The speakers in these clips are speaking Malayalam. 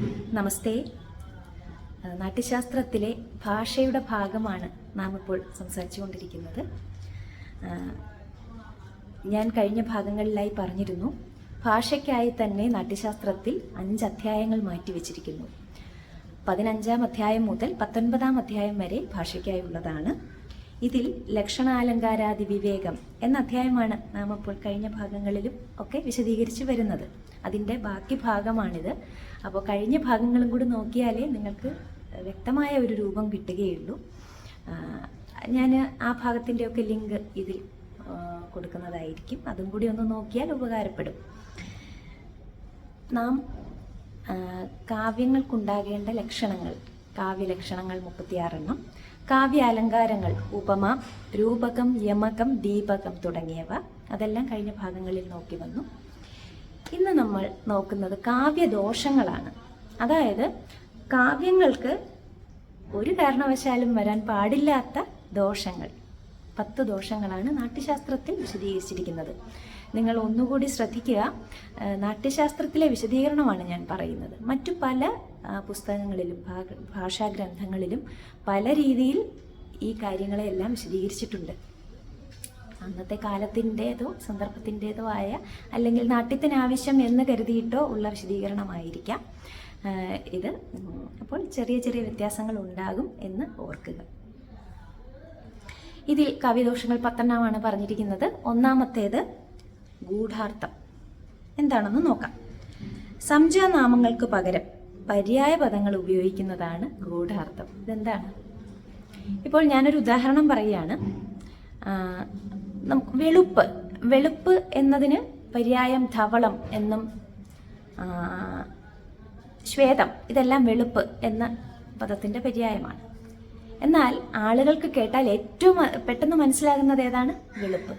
നമസ്തേ. നാട്യശാസ്ത്രത്തിലെ ഭാഷയുടെ ഭാഗമാണ് നാം ഇപ്പോൾ സംസാരിച്ചുകൊണ്ടിരിക്കുന്നത്. കൊണ്ടിരിക്കുന്നത് ഞാൻ കഴിഞ്ഞ ഭാഗങ്ങളിലായി പറഞ്ഞിരുന്നു ഭാഷയ്ക്കായി തന്നെ നാട്യശാസ്ത്രത്തിൽ അഞ്ച് അധ്യായങ്ങൾ മാറ്റിവെച്ചിരിക്കുന്നു. പതിനഞ്ചാം അധ്യായം മുതൽ പത്തൊൻപതാം അധ്യായം വരെ ഭാഷയ്ക്കായുള്ളതാണ് ഇതിൽ ലക്ഷണാലങ്കാരാദി വിവേകം എന്ന അധ്യായമാണ് നാം ഇപ്പോൾ കഴിഞ്ഞ ഭാഗങ്ങളിലും ഒക്കെ വിശദീകരിച്ചു വരുന്നത്. അതിന്റെ ബാക്കി ഭാഗമാണിത്. അപ്പോൾ കഴിഞ്ഞ ഭാഗങ്ങളും കൂടി നോക്കിയാലേ നിങ്ങൾക്ക് വ്യക്തമായ ഒരു രൂപം കിട്ടുകയുള്ളൂ. ഞാൻ ആ ഭാഗത്തിന്റെയൊക്കെ ലിങ്ക് ഇതിൽ കൊടുക്കുന്നതായിരിക്കും. അതും കൂടി ഒന്ന് നോക്കിയാൽ ഉപകാരപ്പെടും. നാം കാവ്യങ്ങൾക്കുണ്ടാകേണ്ട ലക്ഷണങ്ങൾ കാവ്യലക്ഷണങ്ങൾ മുപ്പത്തിയാറെണ്ണം കാവ്യ അലങ്കാരങ്ങൾ ഉപമ രൂപകം യമകം ദീപകം തുടങ്ങിയവ അതെല്ലാം കഴിഞ്ഞ ഭാഗങ്ങളിൽ നോക്കി വന്നു. ഇന്ന് നമ്മൾ നോക്കുന്നത് കാവ്യദോഷങ്ങളാണ്. അതായത് കാവ്യങ്ങൾക്ക് ഒരു കാരണവശാലും വരാൻ പാടില്ലാത്ത ദോഷങ്ങൾ. പത്ത് ദോഷങ്ങളാണ് നാട്യശാസ്ത്രത്തിൽ വിശദീകരിച്ചിരിക്കുന്നത്. നിങ്ങൾ ഒന്നുകൂടി ശ്രദ്ധിക്കുക. നാട്യശാസ്ത്രത്തിലെ വിശദീകരണമാണ് ഞാൻ പറയുന്നത്. മറ്റു പല പുസ്തകങ്ങളിലും ഭാഷാഗ്രന്ഥങ്ങളിലും പല രീതിയിൽ ഈ കാര്യങ്ങളെല്ലാം വിശദീകരിച്ചിട്ടുണ്ട്. അന്നത്തെ കാലത്തിന്റേതോ സന്ദർഭത്തിന്റേതോ ആയ അല്ലെങ്കിൽ നാട്യത്തിനാവശ്യം എന്ന് കരുതിയിട്ടോ ഉള്ള വിശദീകരണമായിരിക്കാം. ഇത് അപ്പോൾ ചെറിയ ചെറിയ വ്യത്യാസങ്ങൾ ഉണ്ടാകും എന്ന് ഓർക്കുക. ഇതിൽ കവിദോഷങ്ങൾ പത്തെണ്ണമാണ് പറഞ്ഞിരിക്കുന്നത്. ഒന്നാമത്തേത് ഗൂഢാർത്ഥം. എന്താണെന്ന് നോക്കാം. സംജാനാമങ്ങൾക്ക് പകരം പര്യായ പദങ്ങൾ ഉപയോഗിക്കുന്നതാണ് ഗൂഢാർത്ഥം. ഇതെന്താണ്? ഇപ്പോൾ ഞാനൊരു ഉദാഹരണം പറയുകയാണ്. നമുക്ക് വെളുപ്പ്. വെളുപ്പ് എന്നതിന് പര്യായം ധവളം എന്നും ശ്വേതം. ഇതെല്ലാം വെളുപ്പ് എന്ന പദത്തിന്റെ പര്യായമാണ്. എന്നാൽ ആളുകൾക്ക് കേട്ടാൽ ഏറ്റവും പെട്ടെന്ന് മനസ്സിലാകുന്നത് ഏതാണ്? വെളുപ്പ്.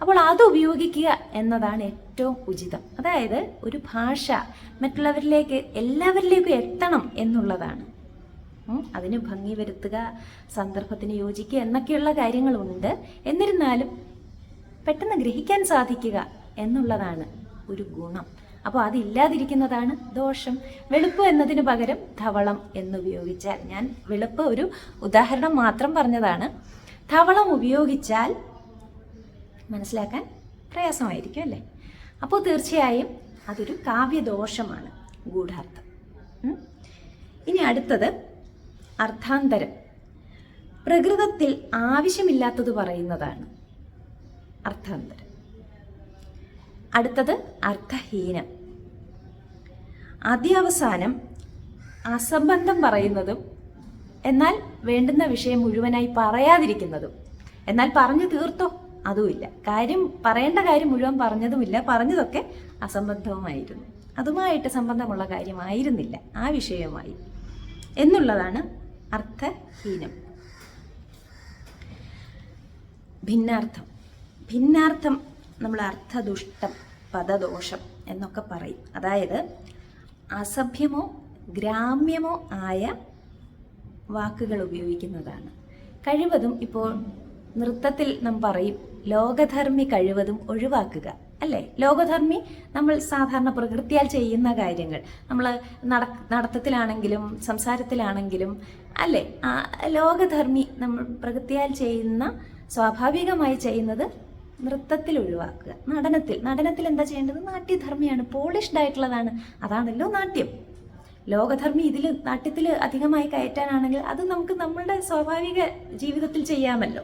അപ്പോൾ അത് ഉപയോഗിക്കുക എന്നതാണ് ഏറ്റവും ഉചിതം. അതായത് ഒരു ഭാഷ മറ്റുള്ളവരിലേക്ക് എല്ലാവരിലേക്കും എത്തണം എന്നുള്ളതാണ്. അതിന് ഭംഗി വരുത്തുക സന്ദർഭത്തിന് യോജിക്കുക എന്നൊക്കെയുള്ള കാര്യങ്ങളുണ്ട്. എന്നിരുന്നാലും പെട്ടെന്ന് ഗ്രഹിക്കാൻ സാധിക്കുക എന്നുള്ളതാണ് ഒരു ഗുണം. അപ്പോൾ അതില്ലാതിരിക്കുന്നതാണ് ദോഷം. വെളുപ്പ് എന്നതിന് പകരം ധവളം എന്നുപയോഗിച്ചാൽ ഞാൻ വെളുപ്പ് ഒരു ഉദാഹരണം മാത്രം പറഞ്ഞതാണ്. ധവളം ഉപയോഗിച്ചാൽ മനസ്സിലാക്കാൻ പ്രയാസമായിരിക്കും അല്ലേ? അപ്പോൾ തീർച്ചയായും അതൊരു കാവ്യദോഷമാണ് ഗൂഢാർത്ഥം. ഇനി അടുത്തത് അർത്ഥാന്തരം. പ്രകൃതത്തിൽ ആവശ്യമില്ലാത്തത് പറയുന്നതാണ്. അർത്ഥാന്തരം അടുത്തത് അർത്ഥഹീനം. അധ്യാവസാനം അസംബന്ധം പറയുന്നതും എന്നാൽ വേണ്ടുന്ന വിഷയം മുഴുവനായി പറയാതിരിക്കുന്നതും. എന്നാൽ പറഞ്ഞു തീർത്തോ? അതുമില്ല. കാര്യം പറയേണ്ട കാര്യം മുഴുവൻ പറഞ്ഞതുമില്ല. പറഞ്ഞതൊക്കെ അസംബന്ധവുമായിരുന്നു. അതുമായിട്ട് സംബന്ധമുള്ള കാര്യമായിരുന്നില്ല. ആ വിഷയവുമായി. എന്നുള്ളതാണ് അർത്ഥഹീനം. ഭിന്നാർത്ഥം. ഭിന്നാർത്ഥം നമ്മൾ അർത്ഥദുഷ്ടം പദദോഷം എന്നൊക്കെ പറയും. അതായത് അസഭ്യമോ ഗ്രാമ്യമോ ആയ വാക്കുകൾ ഉപയോഗിക്കുന്നതാണ്. കഴിവതും ഇപ്പോൾ നൃത്തത്തിൽ നാം പറയും ലോകധർമ്മി കഴിവതും ഒഴിവാക്കുക അല്ലേ? ലോകധർമ്മി നമ്മൾ സാധാരണ പ്രകൃതിയാൽ ചെയ്യുന്ന കാര്യങ്ങൾ നമ്മൾ നട നടത്തത്തിലാണെങ്കിലും സംസാരത്തിലാണെങ്കിലും അല്ലേ? ലോകധർമ്മി നമ്മൾ പ്രകൃതിയാൽ ചെയ്യുന്ന സ്വാഭാവികമായി ചെയ്യുന്നത് നൃത്തത്തിൽ ഒഴിവാക്കുക. നടനത്തിൽ. നടനത്തിൽ എന്താ ചെയ്യേണ്ടത്? നാട്യധർമ്മിയാണ്. പോളിഷ്ഡ് ആയിട്ടുള്ളതാണ്. അതാണല്ലോ നാട്യം. ലോകധർമ്മി ഇതിൽ നാട്യത്തിൽ അധികമായി കയറ്റാനാണെങ്കിൽ അത് നമുക്ക് നമ്മളുടെ സ്വാഭാവിക ജീവിതത്തിൽ ചെയ്യാമല്ലോ.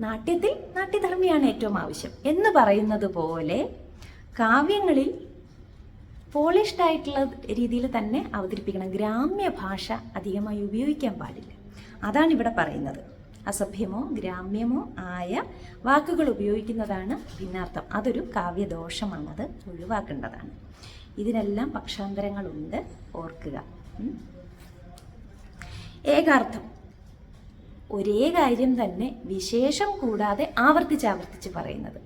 നാട്യത്തിൽ നാട്യധർമ്മിയാണ് ഏറ്റവും ആവശ്യം. എന്ന് പറയുന്നത് പോലെ കാവ്യങ്ങളിൽ പോളിഷ്ഡ് ആയിട്ടുള്ള രീതിയിൽ തന്നെ അവതരിപ്പിക്കണം. ഗ്രാമ്യ ഭാഷ അധികമായി ഉപയോഗിക്കാൻ പാടില്ല. അതാണ് ഇവിടെ പറയുന്നത്. അസഭ്യമോ ഗ്രാമ്യമോ ആയ വാക്കുകൾ ഉപയോഗിക്കുന്നതാണ് ഭിന്നാർത്ഥം. അതൊരു കാവ്യദോഷമാണ് അത് ഒഴിവാക്കേണ്ടതാണ്. ഇതിനെല്ലാം പക്ഷാന്തരങ്ങളുണ്ട്. ഓർക്കുക. ഏകാർത്ഥം. ഒരേ കാര്യം തന്നെ വിശേഷം കൂടാതെ ആവർത്തിച്ച് ആവർത്തിച്ച് പറയുന്നത്.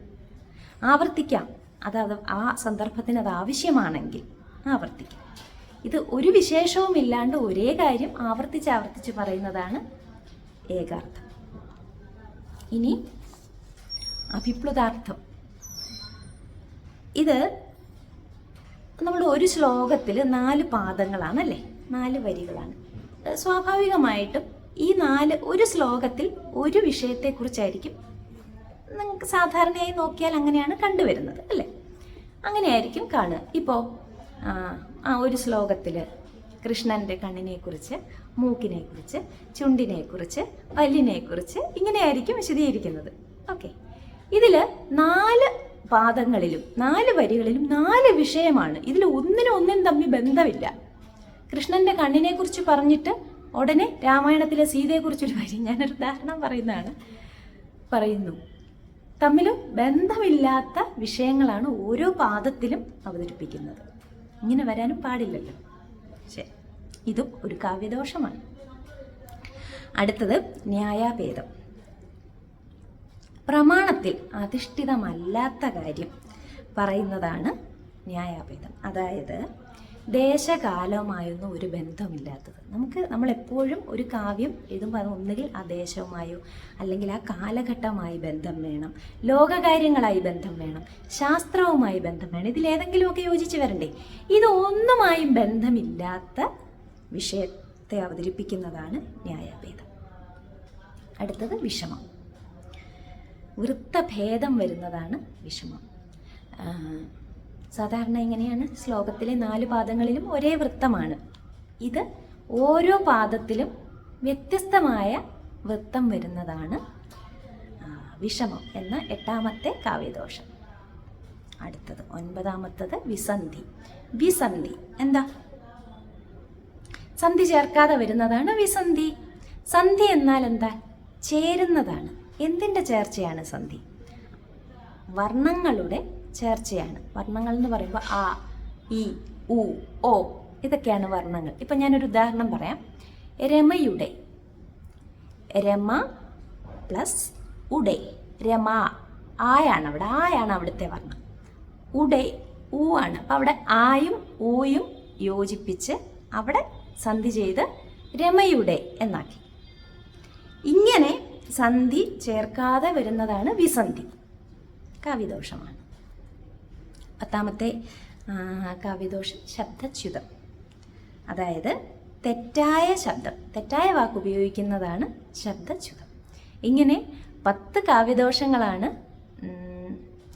ആവർത്തിക്കാം. അത് അത് ആ സന്ദർഭത്തിന് അത് ആവശ്യമാണെങ്കിൽ ആവർത്തിക്കാം. ഇത് ഒരു വിശേഷവും ഇല്ലാണ്ട് ഒരേ കാര്യം ആവർത്തിച്ച് ആവർത്തിച്ച് പറയുന്നതാണ് ഏകാർത്ഥം. ഇനി അഭിപ്ലുതാർത്ഥം. ഇത് നമ്മൾ ഒരു ശ്ലോകത്തിൽ നാല് പാദങ്ങളാണല്ലേ? നാല് വരികളാണ്. സ്വാഭാവികമായിട്ടും ഈ നാല് ഒരു ശ്ലോകത്തിൽ ഒരു വിഷയത്തെക്കുറിച്ചായിരിക്കും നിങ്ങൾക്ക് സാധാരണയായി നോക്കിയാൽ അങ്ങനെയാണ് കണ്ടുവരുന്നത് അല്ലേ? അങ്ങനെയായിരിക്കും കാണുക. ഇപ്പോൾ ആ ഒരു ശ്ലോകത്തിൽ കൃഷ്ണന്റെ കണ്ണിനെക്കുറിച്ച് മൂക്കിനെക്കുറിച്ച് ചുണ്ടിനെക്കുറിച്ച് പല്ലിനെക്കുറിച്ച് ഇങ്ങനെയായിരിക്കും വിശദീകരിക്കുന്നത്. ഓക്കെ. ഇതിൽ നാല് പാദങ്ങളിലും നാല് വരികളിലും നാല് വിഷയമാണ്. ഇതിൽ ഒന്നിനും ഒന്നിനും തമ്മിൽ ബന്ധമില്ല. കൃഷ്ണന്റെ കണ്ണിനെക്കുറിച്ച് പറഞ്ഞിട്ട് ഉടനെ രാമായണത്തിലെ സീതയെക്കുറിച്ചൊരു വരി ഞാനൊരു ഉദാഹരണം പറയുന്നതാണ്. പറയുന്നു തമ്മിലും ബന്ധമില്ലാത്ത വിഷയങ്ങളാണ് ഓരോ പാദത്തിലും അവതരിപ്പിക്കുന്നത്. ഇങ്ങനെ വരാനും പാടില്ലല്ലോ. ശരി. ഇതും ഒരു കാവ്യദോഷമാണ്. അടുത്തത് ന്യായാഭേദം. പ്രമാണത്തിൽ അധിഷ്ഠിതമല്ലാത്ത കാര്യം പറയുന്നതാണ് ന്യായാഭേദം. അതായത് ദേശകാലവുമായൊന്നും ഒരു ബന്ധമില്ലാത്തത് നമുക്ക് നമ്മളെപ്പോഴും ഒരു കാവ്യം എഴുതുമ്പോൾ അത് ഒന്നുകിൽ ആ ദേശവുമായോ അല്ലെങ്കിൽ ആ കാലഘട്ടമായി ബന്ധം വേണം ലോകകാര്യങ്ങളായി ബന്ധം വേണം ശാസ്ത്രവുമായി ബന്ധം വേണം ഇതിലേതെങ്കിലുമൊക്കെ യോജിച്ച് വരണ്ടേ? ഇതൊന്നുമായും ബന്ധമില്ലാത്ത വിഷയത്തെ അവതരിപ്പിക്കുന്നതാണ് ന്യായഭേദം. അടുത്തത് വിഷമം. വൃത്തഭേദം വരുന്നതാണ് വിഷമം. സാധാരണ എങ്ങനെയാണ്? ശ്ലോകത്തിലെ നാല് പാദങ്ങളിലും ഒരേ വൃത്തമാണ്. ഇത് ഓരോ പാദത്തിലും വ്യത്യസ്തമായ വൃത്തം വരുന്നതാണ് വിഷമം എന്ന എട്ടാമത്തെ കാവ്യദോഷം. അടുത്തത് ഒൻപതാമത്തത് വിസന്ധി. വിസന്ധി എന്താ? സന്ധി ചേർക്കാതെ വരുന്നതാണ് വിസന്ധി. സന്ധി എന്നാൽ എന്താ? ചേരുന്നതാണ്. എന്തിന്റെ ചേർച്ചയാണ് സന്ധി? വർണങ്ങളുടെ ചേർച്ചയാണ്. വർണങ്ങൾ എന്ന് പറയുമ്പോൾ ആ ഇ ഉ ഓ ഇതൊക്കെയാണ് വർണങ്ങൾ. ഇപ്പം ഞാനൊരു ഉദാഹരണം പറയാം. രമയുടെ രമ പ്ലസ് ഉടെ. രമ ആയാണ് അവിടെ. ആയാണ് അവിടുത്തെ വർണം. ഉടെ ഊ ആണ്. അപ്പം അവിടെ ആയും ഊയും യോജിപ്പിച്ച് അവിടെ സന്ധി ചെയ്ത് രമയുടെ എന്നാക്കി. ഇങ്ങനെ സന്ധി ചേർക്കാതെ വരുന്നതാണ് വിസന്ധി. കാവ്യദോഷമാണ്. പത്താമത്തെ കവിദോഷ ശബ്ദച്യുതം. അതായത് തെറ്റായ ശബ്ദം തെറ്റായ വാക്ക് ഉപയോഗിക്കുന്നതാണ് ശബ്ദച്യുതം. ഇങ്ങനെ പത്ത് കാവ്യദോഷങ്ങളാണ്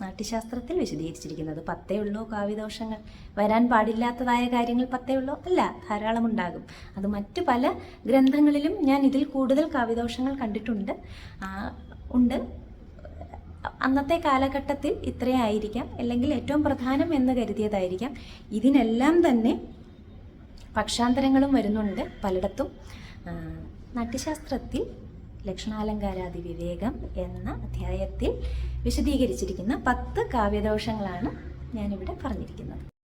നാട്യശാസ്ത്രത്തിൽ വിശദീകരിച്ചിരിക്കുന്നത് പത്തേ ഉള്ളൂ കാവ്യദോഷങ്ങൾ. വരാൻ പാടില്ലാത്തതായ കാര്യങ്ങൾ പത്തേ ഉള്ളൂ അല്ല ധാരാളം ഉണ്ടാകും. അത് മറ്റു പല ഗ്രന്ഥങ്ങളിലും ഞാൻ ഇതിൽ കൂടുതൽ കാവ്യദോഷങ്ങൾ കണ്ടിട്ടുണ്ട്. ഉണ്ട്. അന്നത്തെ കാലഘട്ടത്തിൽ ഇത്രയായിരിക്കാം അല്ലെങ്കിൽ ഏറ്റവും പ്രധാനം എന്ന് കരുതിയതായിരിക്കാം. ഇതിനെല്ലാം തന്നെ പക്ഷാന്തരങ്ങളും വരുന്നുണ്ട് പലയിടത്തും. നാട്യശാസ്ത്രത്തിൽ ലക്ഷണാലങ്കാരാദി വിവേകം എന്ന അധ്യായത്തിൽ വിശദീകരിച്ചിരിക്കുന്ന പത്ത് കാവ്യദോഷങ്ങളാണ് ഞാനിവിടെ പറഞ്ഞിരിക്കുന്നത്.